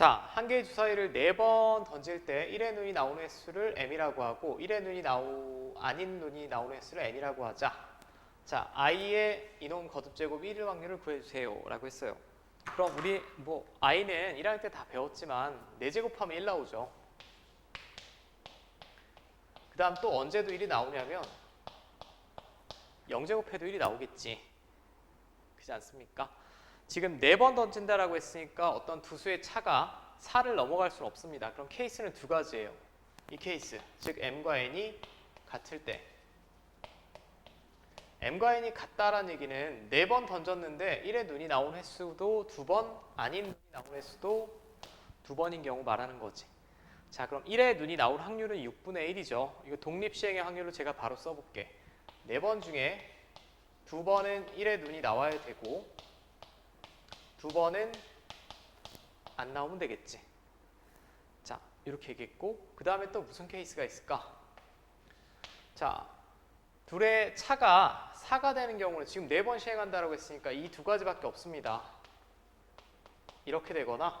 자, 한 개의 주사위를 네 번 던질 때 1의 눈이 나오는 횟수를 m이라고 하고 1의 눈이 나오 아닌 눈이 나오는 횟수를 n이라고 하자. 자, i의 이놈 거듭 제곱 1일 확률을 구해 주세요라고 했어요. 그럼 우리 뭐 i는 1학년 때 다 배웠지만 4제곱하면 1 나오죠. 그다음 또 언제도 1이 나오냐면 0제곱해도 1이 나오겠지. 그렇지 않습니까? 지금 네 번 던진다라고 했으니까 어떤 두 수의 차가 4를 넘어갈 수는 없습니다. 그럼 케이스는 두 가지예요. 이 케이스, 즉 m과 n이 같을 때 m과 n이 같다라는 얘기는 네 번 던졌는데 1의 눈이 나온 횟수도 두 번, 아닌 눈이 나온 횟수도 두 번인 경우 말하는 거지. 자, 그럼 1의 눈이 나올 확률은 6분의 1이죠. 이거 독립 시행의 확률을 제가 바로 써볼게. 네 번 중에 두 번은 1의 눈이 나와야 되고 두 번은 안 나오면 되겠지. 자, 이렇게 얘기했고 그 다음에 또 무슨 케이스가 있을까? 자, 둘의 차가 4가 되는 경우는 지금 네 번 시행한다라고 했으니까 이 두 가지밖에 없습니다. 이렇게 되거나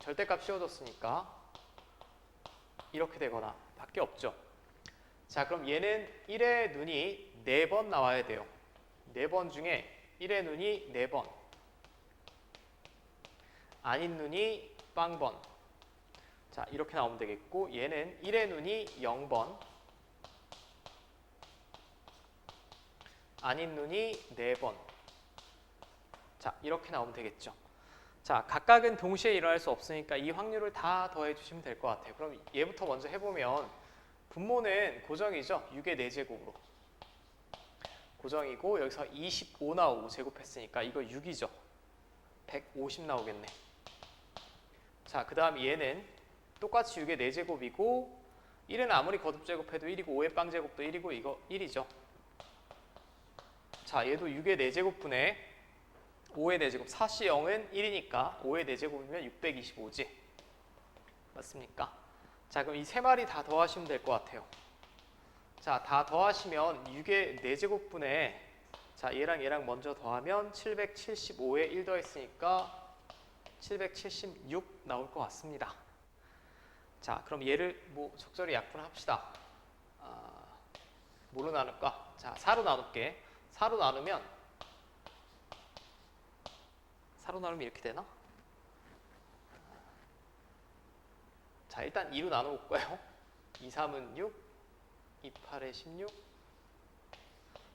절대값 씌워줬으니까 이렇게 되거나 밖에 없죠. 자, 그럼 얘는 1의 눈이 4번 나와야 돼요. 4번 중에 1의 눈이 4번. 아닌 눈이 빵번. 자, 이렇게 나오면 되겠고 얘는 1의 눈이 0번. 아닌 눈이 4번. 자, 이렇게 나오면 되겠죠. 자, 각각은 동시에 일어날 수 없으니까 이 확률을 다 더해 주시면 될 것 같아요. 그럼 얘부터 먼저 해보면 분모는 고정이죠. 6의 4제곱으로. 고정이고 여기서 25 나오고 제곱했으니까 이거 6이죠. 150 나오겠네. 자, 그 다음 얘는 똑같이 6의 4제곱이고 1은 아무리 거듭 제곱해도 1이고 5의 빵 제곱도 1이고 이거 1이죠. 자, 얘도 6의 4제곱분의 5의 4제곱 4시 0은 1이니까 5의 4제곱이면 625지. 맞습니까? 자, 그럼 이 세 마리 다 더하시면 될 것 같아요. 자, 다 더하시면 6의 4제곱분에 자, 얘랑 얘랑 먼저 더하면 775에 1 더했으니까 776 나올 것 같습니다. 자, 그럼 얘를 뭐 적절히 약분합시다. 아, 뭐로 나눌까? 자, 4로 나눌게. 4로 나누면 4로 나누면 이렇게 되나? 자, 일단 2로 나눠 볼까요? 2, 3은 6, 2, 8에 16.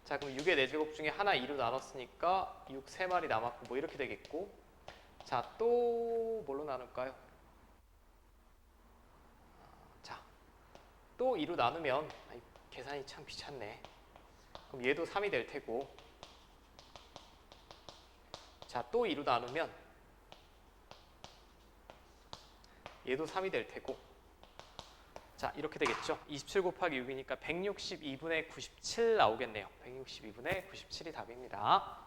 자, 그럼 6의 4제곱 중에 하나 2로 나눴으니까 6 3마리 남았고 뭐 이렇게 되겠고. 자, 또 뭘로 나눌까요? 자, 또 2로 나누면 아이, 계산이 참 귀찮네. 그럼 얘도 3이 될 테고. 자, 또 2로 나누면 얘도 3이 될 테고. 자, 이렇게 되겠죠. 27 곱하기 6이니까 162분의 97 나오겠네요. 162분의 97이 답입니다.